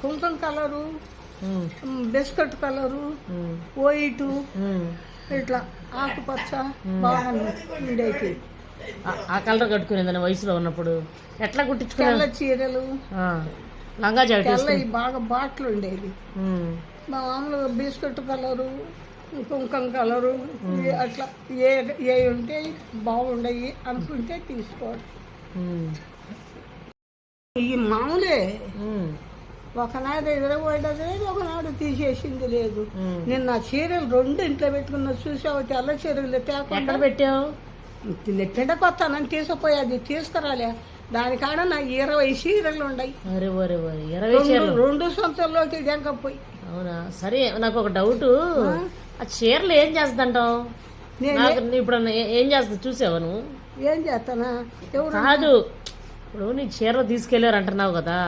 కుంకుమ colour biscuit colour white. ఇట్లా ఆకుపచ్చ బాగా ఉండేవి ఆ- కలర్ కట్టుకునేదని వయసులో ఉన్నప్పుడు ఎట్లా కుట్టించుకునే తెల్ల చీరలు. లంగా జాకెట్ బాగా బాట్లు ఉండేవి. మామూలుగా బిస్కెట్ కలరు కుంకుమ కలరు అట్లా ఏ ఏ ఉంటే బాగుండయి అనుకుంటే తీసుకోవడం ఉమ్, ఈ మామూలే ఒకనాడు లేదు ఒకనాడు తీసేసింది లేదు. నిన్న చీరలు రెండు ఇంట్లో పెట్టుకున్న చూసావు? తెల్ల చీరలు ఎక్కడ పెట్టావు? పిండకొత్తానని తీసుకుపోయేది తీసుకురాలే. దానికాడ నా ఇరవై చీరలు ఉన్నాయి రెండు చీరలు. రెండు సంవత్సరాల్లోకి దెంకపోయి అవునా? సరే నాకు ఒక డౌట్. ఆ? చీరలు ఏం చేస్తుంటావు ఇప్పుడు ఏం చేస్తా చూసావా నువ్వు? ఏం చేస్తానా? కాదు. ఇప్పుడు నీ చీరలు తీసుకెళ్ళారు అంటున్నావు కదా.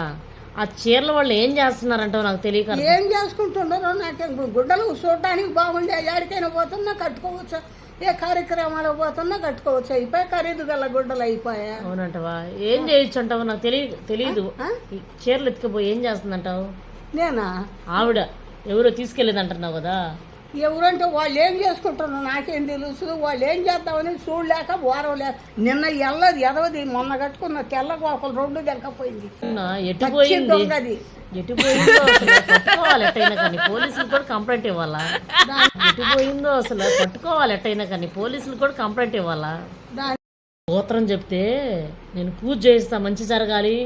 ఆ చీరల వాళ్ళు ఏం చేస్తున్నారంటావు నాకు తెలియక ఏం చేసుకుంటున్నారో నాకేం గుడ్డలు చూడటానికి బాగుండే. ఎక్కడికైనా పోతున్నా కట్టుకోవచ్చు? ఏ కార్యక్రమాలకు పోతున్నా కట్టుకోవచ్చు? అయిపోయి ఖరీదు గల గుడ్డలు అయిపోయా? అవునంటవా? ఏం చేయొచ్చు అంటావు నాకు తెలియదు తెలియదు చీరలు ఎత్తుకుపోయి ఏం చేస్తుందంటావు? నేనా? ఆవిడ ఎవరో తీసుకెళ్ళేది అంటున్నావు కదా? ఎవరంటే వాళ్ళు ఏం చేసుకుంటున్నారు? నాకేం తెలుసు. వాళ్ళు ఏం చేద్దామని చూడలేక లేక నిన్న ఎల్లది ఎదవది మొన్న కట్టుకున్న తెల్ల గోపలు రెండు దెంకపోయింది అవునా, ఎటు పోయింది దొంగది. ఎటు పోయిందో అసలు పట్టుకోవాలి ఎట్టయినా కానీ పోలీసులు కూడా కంప్లైంట్ ఇవ్వాలా? ఎటు పోయిందో అసలు పట్టుకోవాలి ఎట్టయినా కానీ పోలీసులు కూడా కంప్లైంట్ ఇవ్వాలా? గోత్రం చెప్తే నేను పూజ చేయిస్తా మంచి జరగాలి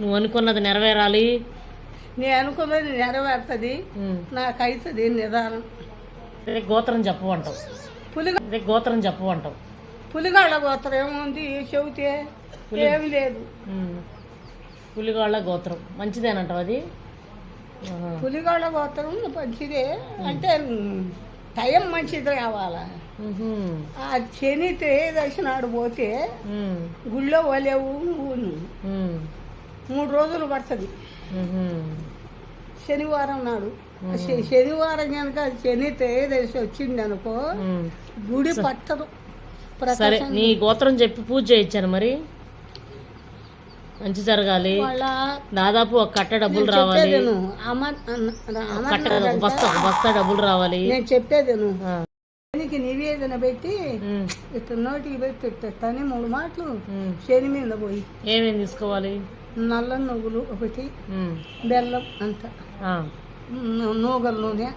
నువ్వు అనుకున్నది నెరవేరాలి. నేను అనుకున్నది నెరవేరుతుంది. నాకు అవుతుంది నిదానం. అదే గోత్రం పులిగా అదే గోత్రం చెప్పమంటావు పులిగాళ్ళ గోత్రం ఏముంది చెబితే ఏమి లేదు ఉమ్. పులిగాళ్ళ గోత్రం మంచిదేనంటావు అది ఆహా. పులిగాళ్ళ గోత్రం మంచిదే అంటే టైం మంచిది కావాలా ఉహుం. ఆ శని త్రయోదశి నాడు పోతే ఉమ్. గుళ్ళో వలేవు ఉమ్. మూడు రోజులు పడుతుంది ఉహుం. శనివారం నాడు శనివారం కనుక శని త్రయోదశి వచ్చింది అనుకో. గుడి పట్టదు. సరే నీ గోత్రం చెప్పి పూజ చేయించాను మరి. మంచి జరగాలి. దాదాపు ఒక కట్ట డబ్బులు రావాలి. కట్ట ఒక బస్తా ఒక బస్తా డబ్బులు రావాలి. నేను చెప్పేది. శనికి నివేదన పెట్టి నోటికి పెట్టి ఇట్టని మూడు మాటలు. శని మీద పోయి. ఏమేమి తీసుకోవాలి? నల్ల నువ్వులు ఒకటి. బెల్లం అంత నూగల నూనె.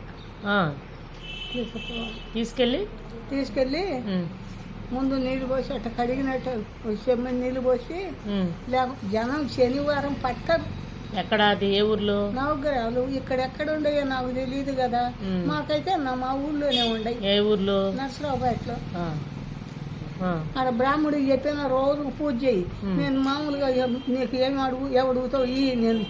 తీసుకెళ్ళి. తీసుకెళ్ళి. ముందు నీళ్ళు పోసి అట్ట కడిగినట్టు చెమ్మని నీళ్ళు పోసి. లేక జనం శనివారం పట్టరు ఎక్కడ అది? ఏ ఊర్లో? నవగ్రహాలు ఇక్కడ ఎక్కడ ఉండయో నాకు తెలియదు కదా. మాకైతే నా మా ఊళ్ళోనే ఉండయి. ఏ ఊర్లో? నర్సరావుపేటలో. ఆడ బ్రాహ్మడికి చెప్పిన రోజు పూజ చేయి. నేను మామూలుగా నీకు ఏం అడుగు ఎవడుగుతావు ఈ నేను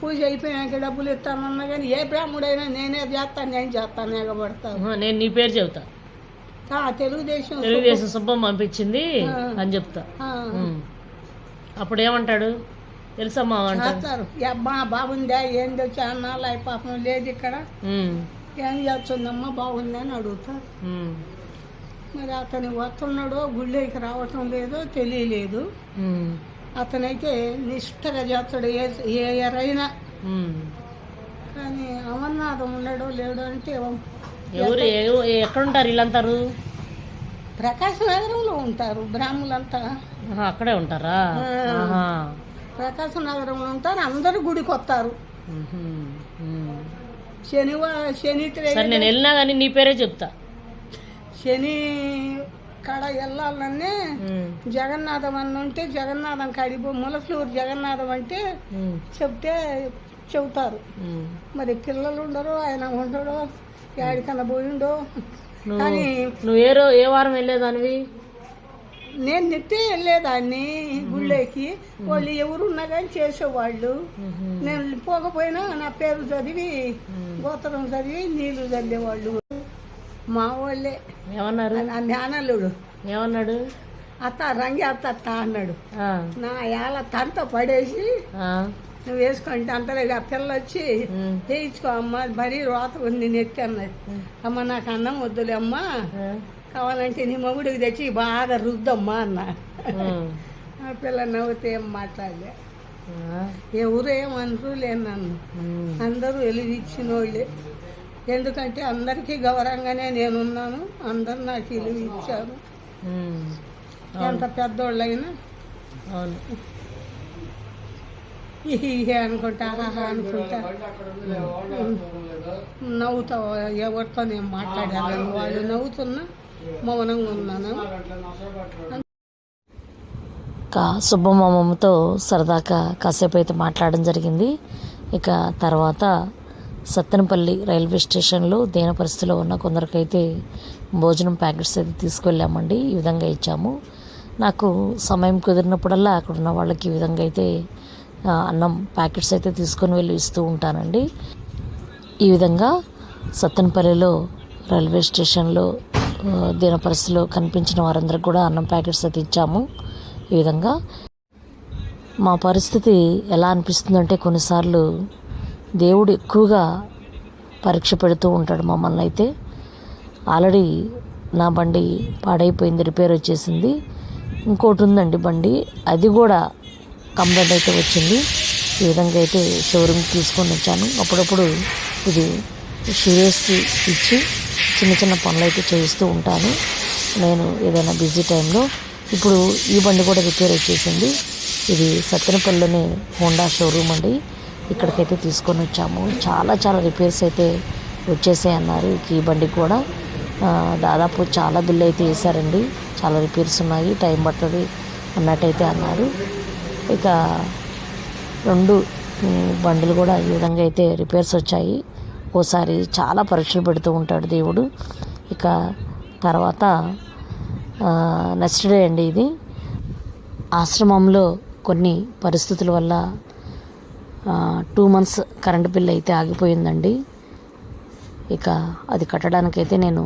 పూజ అయిపోయాక డబ్బులు ఇస్తానన్నా కానీ ఏ బ్రాహ్మడైనా నేనే చేస్తాను నేను చేస్తాను ఎగబడతాను నేను నీ పేరు చెబుతా. ఆ, తెలుగుదేశం తెలుగుదేశం సుబ్బమ్మ పంపించింది. అని చెప్తా. అప్పుడు ఏమంటాడు తెలుసమ్మా అంట. చేస్తారు. ఈ అబ్బా బాగుందా ఏందో అయి పాపం లేదు ఇక్కడ. ఏం చేస్తుందమ్మా బాగుందా అని అడుగుతారు ఉమ్. మరి అతను వస్తున్నాడో గుళ్ళోకి రావటం లేదో తెలియలేదు. అతనైతే నిష్ఠగా చేస్తాడు. ఏ ఏ ఎరైనా. కానీ అమర్నాథం ఉన్నాడో లేడో అంటే ఎవరు? ఎవ- ఎక్కడుంటారు వీళ్ళంతారు? ప్రకాశ నగరంలో ఉంటారు బ్రాహ్మణులంతా. అక్కడే ఉంటారా. ప్రకాశ నగరంలో ఉంటారు అందరూ గుడికి వస్తారు. శనివారం శని నేను వెళ్ళినా కానీ నీ పేరే చెప్తా. శని కాడ వెళ్ళాలనే. జగన్నాథం అన్న ఉంటే జగన్నాథం కాడిపో ములసలూరు జగన్నాథం అంటే. చెప్తే చెబుతారు. మరి పిల్లలు ఉండరు ఆయన ఉండడు ఎక్కడికన్నా పోయిండో కానీ నువ్వు ఏ రో ఏ వారం వెళ్ళేదానివి నేను నిత్తే వెళ్ళేదాన్ని గుళ్ళోకి వాళ్ళు ఎవరున్నా కానీ చేసేవాళ్ళు. నేను పోకపోయినా నా పేరు చదివి. గోత్రం చదివి నీళ్ళు చల్లేవాళ్ళు మా వాళ్ళే ఏమన్నారు నా ఏమన్నాడు? అత్త రంగి అత్త అత్త అన్నాడు. ఆ. నా యాల తంత పడేసి ఆ. నువ్వు వేసుకుంటే అంతలేగా పిల్ల వచ్చి. వేయించుకో అమ్మ మరీ రోత ఉంది నెత్తి అన్నది. అమ్మ నాకు అన్నం వద్దులే అమ్మా. ఆ. కావాలంటే నీ మొగుడికి తెచ్చి బాగా రుద్దమ్మా అన్న. ఆ పిల్ల నవ్వుతే ఏం మాట్లాడలే. ఆ, ఎవరు ఏమనరు లేను నన్ను. అందరూ వెలుగిచ్చిన వాళ్ళే ఎందుకంటే అందరికీ గౌరవంగానే నేనున్నాను. అందరు నాకు విలువ ఇచ్చారు. ఎంత పెద్దోళ్ళైనా. అవును. ఇహే అనుకుంటా ఆహా అనుకుంటా. నవ్వుతా ఎవరితో నేను మాట్లాడాను? వాళ్ళు నవ్వుతున్నా మౌనంగా ఉన్నాను. ఇంకా సుబ్బమ్మమ్మతో సరదాగా కాసేపు అయితే మాట్లాడడం జరిగింది. ఇక తర్వాత సత్తెనపల్లి రైల్వే స్టేషన్లో దేన పరిస్థితిలో ఉన్న కొందరికైతే భోజనం ప్యాకెట్స్ అయితే తీసుకెళ్ళామండి. ఈ విధంగా ఇచ్చాము. నాకు సమయం కుదిరినప్పుడల్లా అక్కడ ఉన్న వాళ్ళకి ఈ విధంగా అయితే అన్నం ప్యాకెట్స్ అయితే తీసుకొని వెళ్ళి ఇస్తూ ఉంటానండి. ఈ విధంగా సత్తెనపల్లిలో రైల్వే స్టేషన్లో దీన పరిస్థితిలో కనిపించిన వారందరికి కూడా అన్నం ప్యాకెట్స్ అయితే ఇచ్చాము. ఈ విధంగా మా పరిస్థితి ఎలా అనిపిస్తుందంటే కొన్నిసార్లు దేవుడు ఎక్కువగా పరీక్ష పెడుతూ ఉంటాడు మమ్మల్ని అయితే. ఆల్రెడీ నా బండి పాడైపోయింది రిపేర్ వచ్చేసింది. ఇంకోటి ఉందండి బండి అది కూడా కంప్లైంట్ అయితే వచ్చింది. ఈ విధంగా అయితే షోరూమ్కి తీసుకొని వచ్చాను. అప్పుడప్పుడు ఇది షూరేస్కి ఇచ్చి చిన్న చిన్న పనులు అయితే చేయిస్తూ ఉంటాను. నేను ఏదైనా బిజీ టైంలో. ఇప్పుడు ఈ బండి కూడా రిపేర్ వచ్చేసింది. ఇది సత్తెనపల్లిలోని హోండా షోరూమ్ అండి. ఇక్కడికైతే తీసుకొని వచ్చాము. చాలా చాలా రిపేర్స్ అయితే వచ్చేసాయి అన్నారు. ఈ బండికి కూడా దాదాపు చాలా బిల్ అయితే వేశారండి. చాలా రిపేర్స్ ఉన్నాయి టైం పడుతుంది అన్నట్టయితే అన్నారు. ఇక రెండు బండ్లు కూడా ఈ విధంగా అయితే రిపేర్స్ వచ్చాయి. ఓసారి చాలా పరీక్షలు పెడుతూ ఉంటాడు దేవుడు. ఇక తర్వాత నెక్స్ట్ డే అండి ఇది. ఆశ్రమంలో కొన్ని పరిస్థితుల వల్ల టూ మంత్స్ కరెంటు బిల్ అయితే ఆగిపోయిందండి. ఇక అది కట్టడానికైతే నేను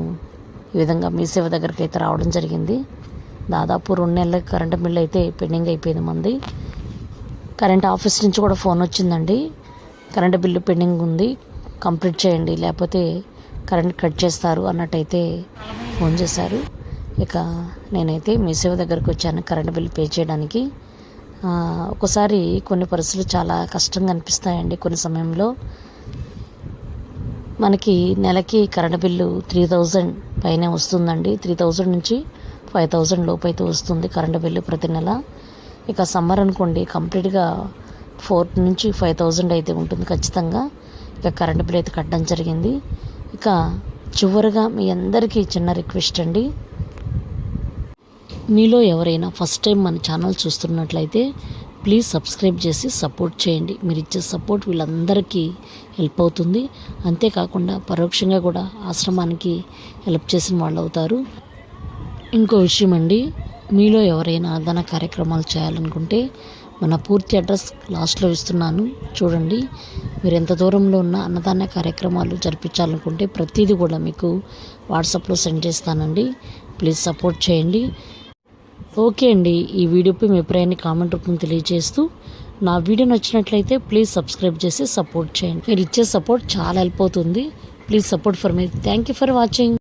ఈ విధంగా మీ సేవ దగ్గరికి అయితే రావడం జరిగింది. దాదాపు రెండు నెలల కరెంటు బిల్ అయితే పెండింగ్ అయిపోయింది మంది. కరెంట్ ఆఫీస్ నుంచి కూడా ఫోన్ వచ్చిందండి. కరెంటు బిల్లు పెండింగ్ ఉంది. కంప్లీట్ చేయండి. లేకపోతే కరెంట్ కట్ చేస్తారు అన్నట్టయితే ఫోన్ చేశారు. ఇక నేనైతే మీ సేవ దగ్గరికి వచ్చాను కరెంటు బిల్ పే చేయడానికి. ఒకసారి కొన్ని పరిస్థితులు చాలా కష్టంగా అనిపిస్తాయండి కొన్ని సమయంలో. మనకి నెలకి కరెంట్ బిల్లు త్రీ థౌజండ్ పైనే వస్తుందండి. త్రీ థౌజండ్ నుంచి ఫైవ్ థౌజండ్ లోపు అయితే వస్తుంది కరెంట్ బిల్లు ప్రతి నెల. ఇక సమ్మర్ అనుకోండి కంప్లీట్గా ఫోర్ నుంచి ఫైవ్ థౌజండ్ అయితే ఉంటుంది ఖచ్చితంగా. ఇక కరెంట్ బిల్ అయితే కట్టడం జరిగింది. ఇక చివరిగా మీ అందరికీ చిన్న రిక్వెస్ట్ అండి. మీలో ఎవరైనా ఫస్ట్ టైం మన ఛానల్ చూస్తున్నట్లయితే ప్లీజ్ సబ్స్క్రైబ్ చేసి సపోర్ట్ చేయండి. మీరు ఇచ్చే సపోర్ట్ వీళ్ళందరికీ హెల్ప్ అవుతుంది. అంతేకాకుండా పరోక్షంగా కూడా ఆశ్రమానికి హెల్ప్ చేసిన వాళ్ళు అవుతారు ఇంకో విషయం అండి మీలో ఎవరైనా అన్నదాన కార్యక్రమాలు చేయాలనుకుంటే మన పూర్తి అడ్రస్ లాస్ట్లో ఇస్తున్నాను. చూడండి మీరు ఎంత దూరంలో ఉన్న అన్నదాన కార్యక్రమాలు జరిపించాలనుకుంటే ప్రతిదీ కూడా మీకు వాట్సాప్లో సెండ్ చేస్తానండి. ప్లీజ్ సపోర్ట్ చేయండి. ఓకే అండి. ఈ వీడియోపై మీ అభిప్రాయాన్ని కామెంట్ రూపంలో తెలియజేస్తూ నా వీడియో నచ్చినట్లయితే ప్లీజ్ సబ్స్క్రైబ్ చేసి సపోర్ట్ చేయండి. మీరు ఇచ్చే సపోర్ట్ చాలా హెల్ప్ అవుతుంది. Please support for me. Thank you for watching.